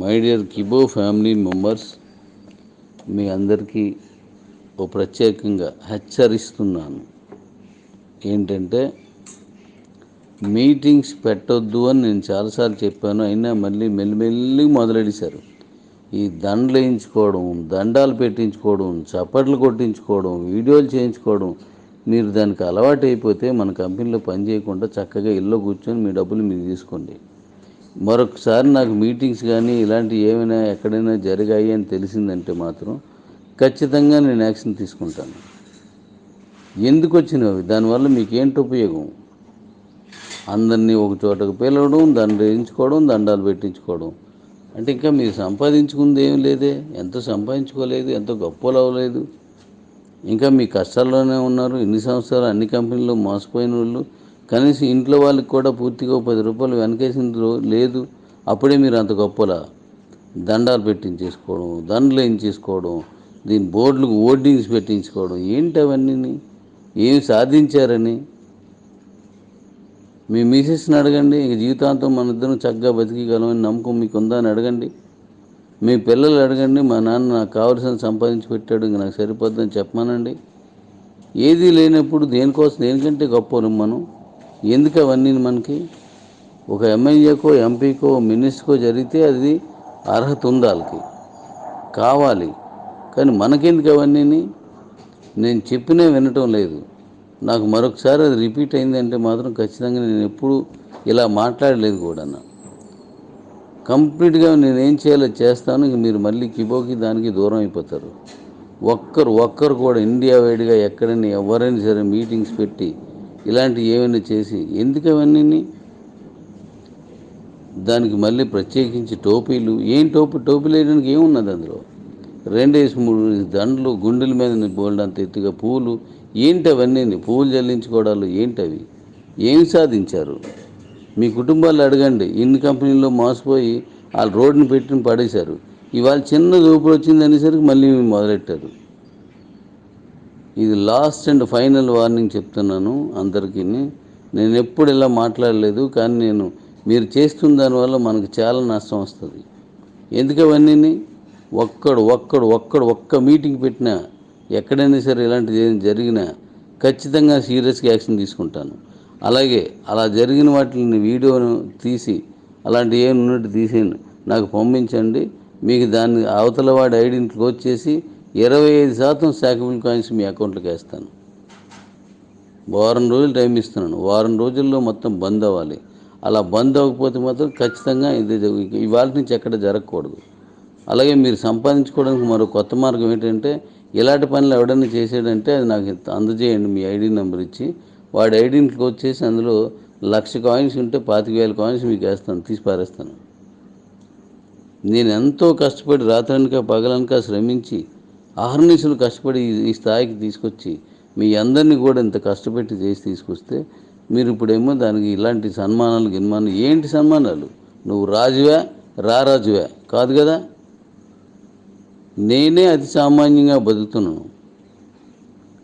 My dear Kibo family members మీ అందరికీ ఓ ప్రత్యేకంగా హెచ్చరిస్తున్నాను. ఏంటంటే మీటింగ్స్ పెట్టొద్దు అని నేను చాలాసార్లు చెప్పాను అయినా మళ్ళీ మెల్లిమెల్లి మొదలెడిశారు. ఈ దండలు వేయించుకోవడం దండాలు పెట్టించుకోవడం చప్పట్లు కొట్టించుకోవడం వీడియోలు చేయించుకోవడం మీరు దానికి అలవాటు అయిపోతే మన కంపెనీలో పని చేయకుండా చక్కగా ఇల్లు కూర్చొని మీ డబ్బులు మీరు తీసుకోండి. మరొకసారి నాకు మీటింగ్స్ కానీ ఇలాంటివి ఏమైనా ఎక్కడైనా జరిగాయి అని తెలిసిందంటే మాత్రం ఖచ్చితంగా నేను యాక్షన్ తీసుకుంటాను. ఎందుకు వచ్చినవి? దానివల్ల మీకు ఏంటి ఉపయోగం? అందరినీ ఒక చోటకు పిలవడం దండ వేయించుకోవడం దండాలు పెట్టించుకోవడం. అంటే ఇంకా మీరు సంపాదించుకుంది ఏం లేదే? ఎంతో సంపాదించుకోలేదు? ఎంతో గొప్పలు అవ్వలేదు? ఇంకా మీ కష్టాల్లోనే ఉన్నారు. ఇన్ని సంవత్సరాలు అన్ని కంపెనీలు మోసపోయిన వాళ్ళు కనీసం ఇంట్లో వాళ్ళకి కూడా పూర్తిగా పది రూపాయలు వెనకేసింది లేదు. అప్పుడే మీరు అంత గొప్పలా. దండాలు పెట్టించేసుకోవడం దండలు వేయించేసుకోవడం దీని బోర్డులకు ఓర్డింగ్స్ పెట్టించుకోవడం ఏంటి అవన్నీ ఏం సాధించారని? మీ మిసెస్ని అడగండి. ఇంక జీవితాంతం మన ఇద్దరం చక్కగా బతికగలమని నమ్మకం మీకు ఉందా అని అడగండి. మీ పిల్లలు అడగండి. మా నాన్న నాకు కావలసిన సంపాదించి పెట్టాడు. ఇంక నాకు సరిపోద్దని చెప్పమానండి. ఏదీ లేనప్పుడు దేనికోసం దేనికంటే గొప్ప మనం. ఎందుకు అవన్నీ మనకి? ఒక ఎమ్మెల్యేకో ఎంపీకో మినిస్టర్కో జరిగితే అది అర్హత ఉంది వాళ్ళకి? కావాలి. కానీ మనకెందుకు అవన్నీ నేను చెప్పినా వినటం లేదు. నాకు మరొకసారి అది రిపీట్ అయిందంటే మాత్రం ఖచ్చితంగా నేను ఎప్పుడు ఇలా మాట్లాడలేదు కూడా కంప్లీట్గా నేను ఏం చేయాలో చేస్తాను మీరు మళ్ళీ కిబోకి దానికి దూరం అయిపోతారు. ఒక్కరు ఒక్కరు కూడా ఇండియా వైడ్గా ఎక్కడైనా ఎవరైనా సరే మీటింగ్స్ పెట్టి ఇలాంటివి ఏమైనా చేసి ఎందుకు అవన్నీ దానికి మళ్ళీ ప్రత్యేకించి టోపీలు ఏం టోపీ? టోపీలు వేయడానికి ఏమున్నది అందులో? రెండేసి మూడు దండలు గుండెల మీద బోల్డంత ఎత్తుగా పూలు ఏంటి అవన్నీ పూలు చెల్లించుకోవడాలు ఏంటి అవి ఏం సాధించారు? మీ కుటుంబాలు అడగండి. ఇన్ని కంపెనీల్లో మోసపోయి వాళ్ళు రోడ్డుని పెట్టిన పడేశారు. ఇవాళ చిన్న దూపుడు వచ్చింది అనేసరికి మళ్ళీ మొదలెట్టారు. ఇది లాస్ట్ అండ్ ఫైనల్ వార్నింగ్ చెప్తున్నాను అందరికీ. నేను ఎప్పుడు ఇలా మాట్లాడలేదు కానీ నేను మీరు చేస్తున్న దానివల్ల మనకు చాలా నష్టం వస్తుంది. ఎందుకు అవన్నీ ఒక్కడు ఒక్కడు ఒక్కడు ఒక్క మీటింగ్ పెట్టినా ఎక్కడైనా సరే ఇలాంటిది ఏం జరిగినా ఖచ్చితంగా సీరియస్గా యాక్షన్ తీసుకుంటాను. అలాగే అలా జరిగిన వాటిని వీడియోను తీసి అలాంటి ఏమి ఉన్నట్టు తీసి నాకు పంపించండి. మీకు దాన్ని అవతల వాడి ఐడిని క్లోజ్ చేసి ఇరవై ఐదు శాతం శాఖబుల్ కాయిన్స్ మీ అకౌంట్లోకి వేస్తాను. వారం రోజులు టైం ఇస్తున్నాను. వారం రోజుల్లో మొత్తం బంద్ అవ్వాలి. అలా బంద్ అవ్వకపోతే మాత్రం ఖచ్చితంగా ఇది ఇవాళ నుంచి ఎక్కడ జరగకూడదు. అలాగే మీరు సంపాదించుకోవడానికి మరో కొత్త మార్గం ఏంటంటే ఇలాంటి పనులు ఎవడైనా చేసాడంటే అది నాకు అందజేయండి. మీ ఐడి నెంబర్ ఇచ్చి వాడి ఐడిని క్లోజ్ చేసి అందులో లక్ష కాయిన్స్ ఉంటే పాతిక వేల కాయిన్స్ మీకు వేస్తాను తీసి పారేస్తాను నేను ఎంతో కష్టపడి రాత్రనక పగలనక శ్రమించి అహర్నిశలు కష్టపడి ఈ- స్థాయికి తీసుకొచ్చి మీ అందరినీ కూడా ఇంత కష్టపెట్టి చేసి తీసుకొస్తే మీరు ఇప్పుడేమో దానికి ఇలాంటి సన్మానాలు గిన్మానాలు ఏంటి సన్మానాలు? నువ్వు రాజువా రారాజువా కాదు కదా? నేనే అతి సామాన్యంగా బతుకుతున్నాను.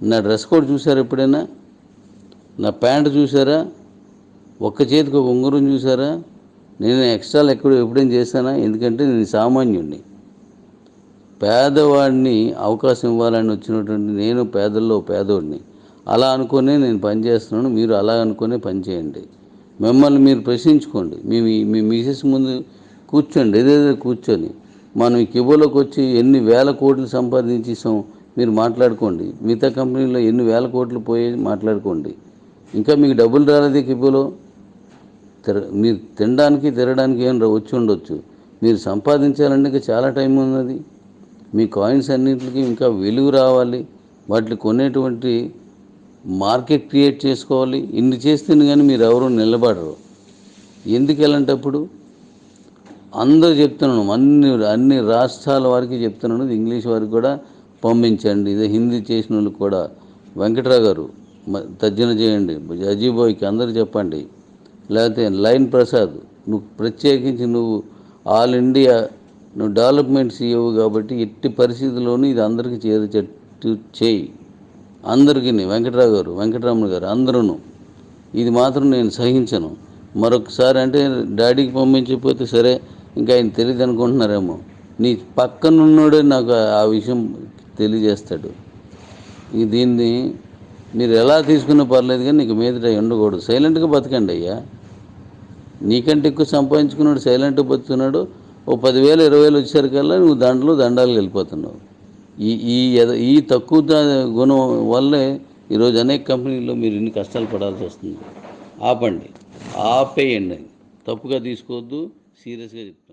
నా డ్రెస్ కోడ్ చూసారా ఎప్పుడైనా? నా ప్యాంట్ చూసారా? ఒక్క చేతికి ఒక ఉంగరం చూసారా? నేను ఎక్స్ట్రాలు ఎక్కడ ఎప్పుడైనా చేశానా? ఎందుకంటే నేను సామాన్యుడిని పేదవాడిని అవకాశం ఇవ్వాలని వచ్చినటువంటి నేను పేదల్లో పేదోడిని. అలా అనుకునే నేను పని చేస్తున్నాను మీరు అలా అనుకునే పనిచేయండి మిమ్మల్ని మీరు ప్రశ్నించుకోండి. మీ మీ- మిసెస్ ముందు కూర్చోండి. ఏదేదో కూర్చొని మనం ఈ కిబోలోకి వచ్చి ఎన్ని వేల కోట్లు సంపాదించేసాం మీరు మాట్లాడుకోండి. మిగతా కంపెనీలో ఎన్ని వేల కోట్లు పోయి మాట్లాడుకోండి. ఇంకా మీకు డబ్బులు రాలేదే కిబోలో తిర మీరు తినడానికి తిరగడానికి ఏం రా- వచ్చి ఉండొచ్చు. మీరు సంపాదించాలంటే ఇంకా చాలా టైం ఉన్నది. మీ కాయిన్స్ అన్నింటికి ఇంకా వెలుగు రావాలి. వాటిని కొనేటువంటి మార్కెట్ క్రియేట్ చేసుకోవాలి. ఇన్ని చేస్తేనే కానీ మీరు ఎవరు నిలబడరు. ఎందుకు వెళ్ళంటప్పుడు అందరూ చెప్తున్నాను అన్ని అన్ని రాష్ట్రాల వారికి చెప్తున్నాను ఇంగ్లీష్ వారికి కూడా పంపించండి. ఇదే హిందీ చేసిన వాళ్ళు కూడా. వెంకట్రావు గారు తర్జన చేయండి. అజీబోయ్కి అందరూ చెప్పండి. లేకపోతే లైన్ ప్రసాద్ నువ్వు ప్రత్యేకించి నువ్వు ఆల్ ఇండియా నువ్వు డెవలప్మెంట్ సీఈఓ కాబట్టి ఎట్టి పరిస్థితుల్లోనూ ఇది అందరికీ చేరేటట్టు చేయి. అందరికీ వెంకట్రావు గారు వెంకటరమణ గారు అందరూ ఇది మాత్రం నేను సహించను. మరొకసారి అంటే డాడీకి పంపించకపోతే సరే ఇంకా ఆయన తెలియదు అనుకుంటున్నారేమో. నీ పక్కనున్నోడే నాకు ఆ విషయం తెలియజేస్తాడు. దీన్ని మీరు ఎలా తీసుకున్నా పర్లేదు కానీ నీకు మీదట ఉండకూడదు. సైలెంట్గా బతకండి అయ్యా. నీకంటే ఎక్కువ సంపాదించుకున్నాడు సైలెంట్గా బతుకున్నాడు ఓ పదివేలు ఇరవై వేలు వచ్చేసరికల్లా నువ్వు దాంట్లో దండాలు వెళ్ళిపోతున్నావు. ఈ ఈ ఈ తక్కువ గుణం వల్లే ఈరోజు అనేక కంపెనీల్లో మీరు ఇన్ని కష్టాలు పడాల్సి వస్తుంది. ఆపండి. ఆపేయండి. తప్పుగా తీసుకోవద్దు. సీరియస్గా చెప్తున్నాను.